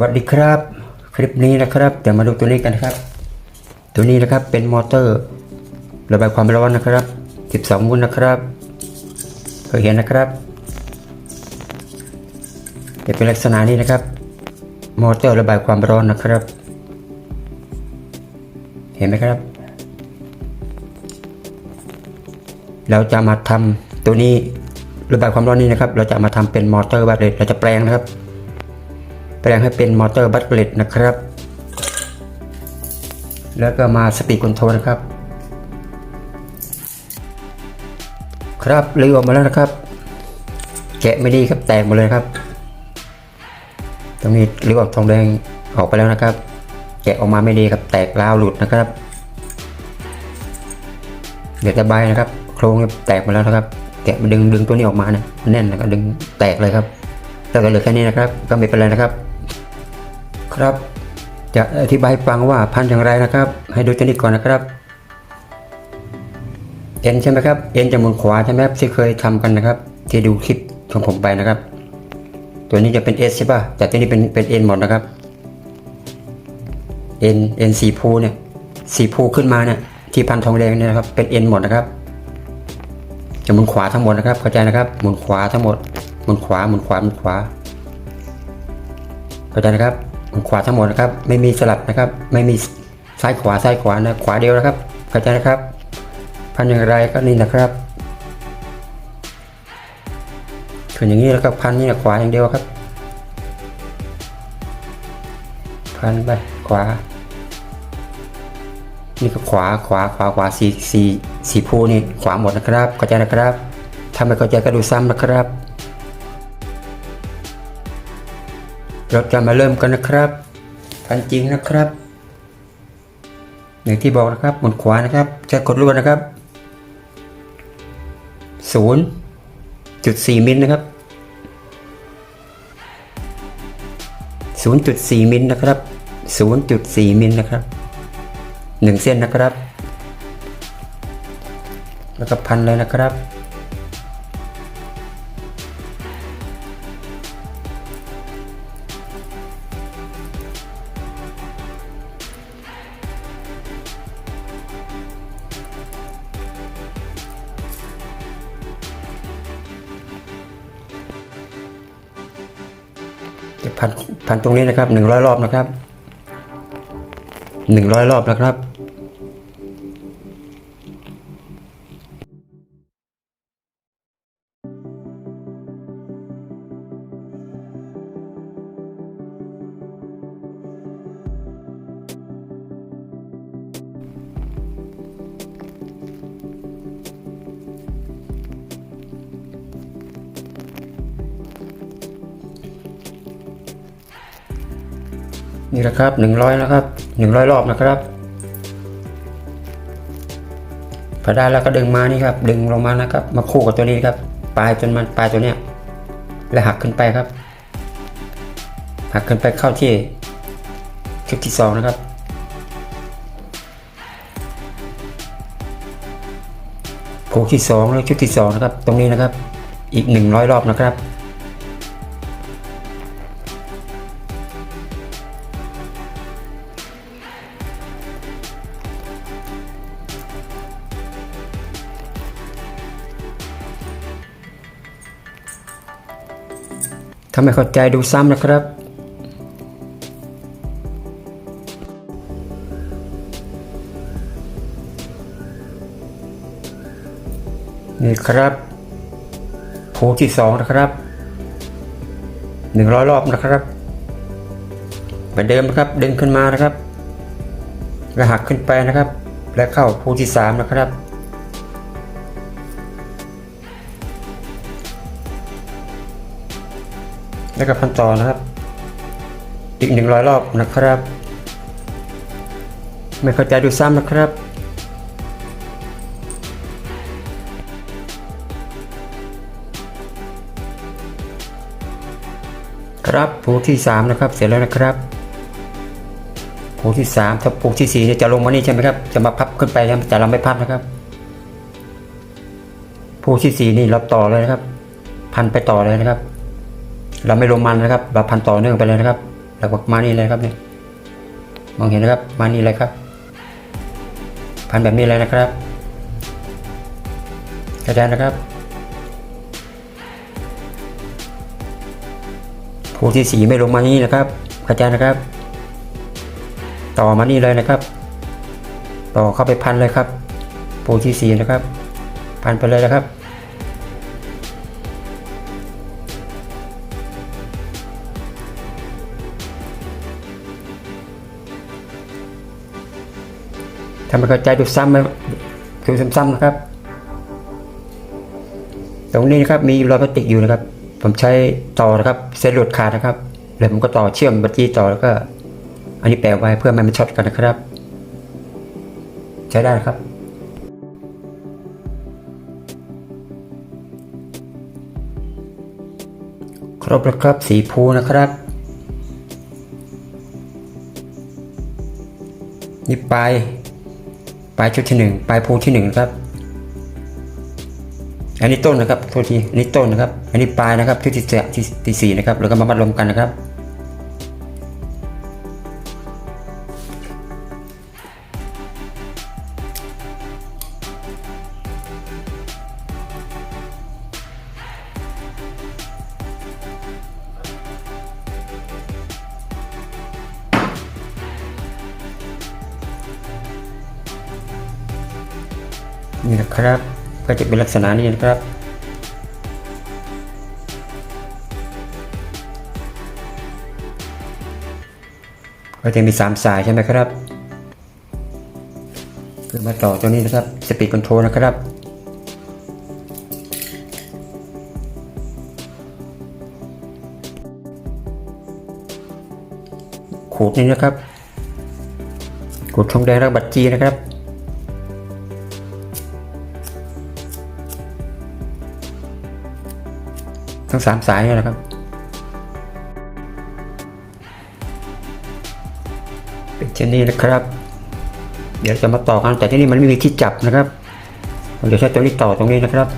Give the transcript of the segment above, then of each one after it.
วัสดีครับ คลิปนี้นะครับเดี๋ยวมาดูตัวนี้กันนะครับ ตัวนี้นะครับเป็นมอเตอร์ระบายความร้อนนะครับ 12โวลต์นะครับเคยเห็นนะครับจะเป็นลักษณะนี้นะครับ มอเตอร์ระบายความร้อนนะครับ เห็นไหมครับ เราจะมาทำตัวนี้ระบายความร้อนนี้นะครับ เราจะมาทำเป็นมอเตอร์บัตเลตเราจะแปลงนะครับ แปลงให้เป็นมอเตอร์บัตเลตนะครับ แล้วก็มาสปีดคอนโทรลนะครับ ครับรีออกมาแล้วนะครับ แกะไม่ดีครับแตกหมดเลยครับ ตรงนี้รีออกทองแดงออกไปแล้วนะครับ แกะออกมาไม่ดีครับแตกราวหลุดนะครับเดี๋ยวจะใบนะครับ โครงแตกมาแล้วนะครับ แกะมาดึงดึงตัวนี้ออกมาเนี่ยแน่นแล้วก็ดึงแตกเลยครับแล้วก็เหลือแค่นี้นะครับ ก็ไม่เป็นไรนะครับ ครับ จะอธิบายฟังว่าพันอย่างไรนะครับ ให้ดูตัวนี้ก่อนนะครับเอ็นใช่ไหมครับเอ็นจะหมุนขวาใช่ไหมครับที่เคยทำกันนะครับ ที่ดูคลิปของผมไปนะครับ ตัวนี้จะเป็น S ใช่ป่ะแต่ตัวนี้เป็นเป็น N หมดนะครับ N N สีภูเนี่ยสีภูขึ้นมาเนี่ยที่พันทองแดงเนี่ยนะครับเป็น N หมดนะครับ จะหมุนขวาทั้งหมดนะครับเข้าใจนะครับหมุนขวาทั้งหมดหมุนขวาหมุนขวาหมุนขวาเข้าใจนะครับ ขวาทั้งหมดนะครับ ไม่มีสลับนะครับ ไม่มีซ้ายขวาซ้ายขวานะขวาเดียวนะครับเข้าใจนะครับพันอย่างไรก็นี่นะครับส่วนอย่างนี้แล้วก็พันนี่นะขวาอย่างเดียวครับ พันไปขวา นี่ก็ขวาขวาขวาขวาสี่สี่สี่ภูนี่ขวาหมดนะครับเข้าใจนะครับถ้าไม่เข้าใจก็ดูซ้ำนะครับ เราจะมาเริ่มกันนะครับพันจริงนะครับอย่างที่บอกนะครับหมุนขวานะครับจะกดรวดนะครับศูนย์จุดสี่มิลนะครับศูนย์จุดสี่มิลนะครับศูนย์จุดสี่มิลนะครับหนึ่งเส้นนะครับ แล้วก็พันเลยนะครับ พันพันตรงนี้นะครับหนึ่งร้อยรอบนะครับหนึ่งร้อยรอบนะครับ นี่แหละครับหนึ่งร้อยนะครับหนึ่งร้อยรอบนะครับพอได้แล้วก็ดึงมานี่ครับ ดึงลงมานะครับ มาคู่กับตัวนี้ครับ ปลายจนมันปลายตัวเนี้ยแล้วหักขึ้นไปครับ หักขึ้นไปเข้าที่ชุดที่สองนะครับ ผูกที่สองแล้วชุดที่สองนะครับ ตรงนี้นะครับ อีกหนึ่งร้อยรอบนะครับ ถ้าไม่เข้าใจดูซ้ำนะครับ นี่ครับผูที่สองนะครับหนึ่งร้อยรอบนะครับเหมือนเดิมนะครับดึงขึ้นมานะครับ แล้วหักขึ้นไปนะครับ แล้วเข้าผูที่สามนะครับ แล้วก็พันต่อนะครับ อีกหนึ่งร้อยรอบนะครับ ไม่เข้าใจดูซ้ำนะครับครับผูที่สามนะครับ เสร็จแล้วนะครับผูที่สามถ้าผูที่สี่เนี่ยจะลงมานี่ใช่ไหมครับ จะมาพับขึ้นไปนะแต่เราไม่พับนะครับผูที่สี่นี่เราต่อเลยนะครับ พันไปต่อเลยนะครับ เราไม่ลงมันนะครับเราพันต่อเนื่องไปเลยนะครับเแล้วก็มานี่เลยครับเนี่ยมองเห็นนะครับมานี่เลยครับ พันแบบนี้เลยนะครับกระจายนะครับภูที่สีไม่ลงมานี่นะครับ กระจายนะครับ ต่อมานี่เลยนะครับ ต่อเข้าไปพันเลยครับภูที่สีนะครับ พันไปเลยนะครับ ถ้าไม่เข้าใจดูซ้ำไหมดูซ้ำๆนะครับ ตรงนี้นะครับมีรอยพลาสติกอยู่นะครับ ผมใช้ต่อนะครับเส้นหลุดขาดนะครับแล้วผมก็ต่อเชื่อมบัตจีต่อแล้วก็ อันนี้แปะไว้เพื่อไม่ให้มันช็อตกันนะครับ ใช้ได้ครับครบแล้วครับสีภูนะครับ นี่ป ปลายชุดที่หนึ่งปลายภูที่หนึ่งนะครับ อันนี้ต้นนะครับโทษทีอันนี้ต้นนะครับ อันนี้ปลายนะครับชุดที่ที่ที่สี่นะครับ แล้วก็มามัดรวมกันนะครับ นี่นะครับ ก็จะเป็นลักษณะนี้นะครับ ก็จะมีสามสายใช่ไหมครับคือมาต่อตัวนี้นะครับสปีดคอนโทรลนะครับขูดนี่นะครับขูดทองแดงแล้วบัตรจีนะครับ ทั้งสามสายนะครับ เป็นเช่นนี้นะครับ เดี๋ยวจะมาต่อกันแต่ที่นี่มันไม่มีที่จับนะครับผมจะใช้ตัวนี้ต่อตรงนี้นะครับ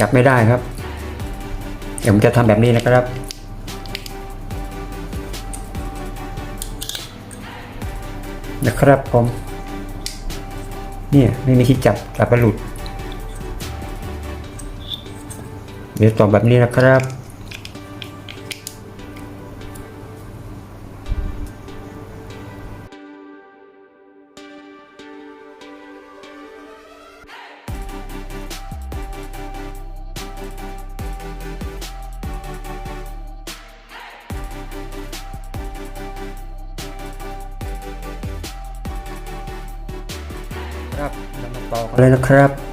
จับไม่ได้ครับ เดี๋ยวผมจะทำแบบนี้นะครับนะครับผม เนี่ยไม่มีที่จับจับไปหลุด เดี๋ยวต่อแบบนี้นะครับ ครับเรามาต่อกันเลยนะครับ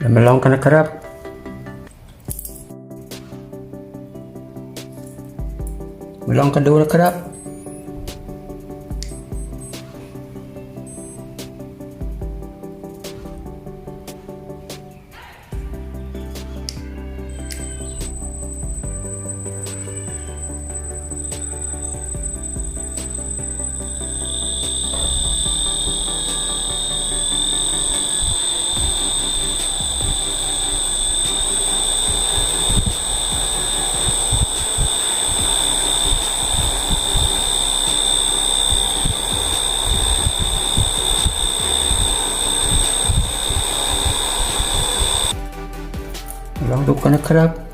เดี๋ยวมาลองกันนะครับ มาลองกันดูนะครับ ลอง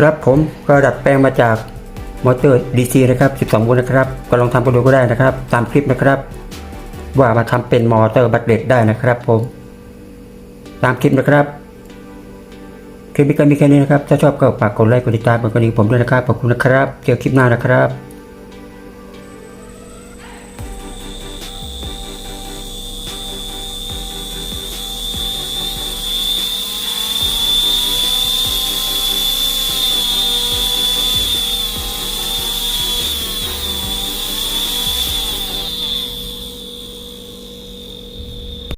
ครับผมก็ดัดแปลงมาจากมอเตอร์ DC นะครับ 12โวลต์นะครับ ก็ลองทำกันดูก็ได้นะครับ ตามคลิปนะครับ ว่ามาทำเป็นมอเตอร์บัตเลตได้นะครับผม ตามคลิปนะครับ คลิปนี้ก็มีแค่นี้นะครับ ถ้าชอบก็ฝากกดไลค์ กดติดตามกดกระดิ่งผมด้วยนะครับ ขอบคุณนะครับ เจอคลิปหน้านะครับ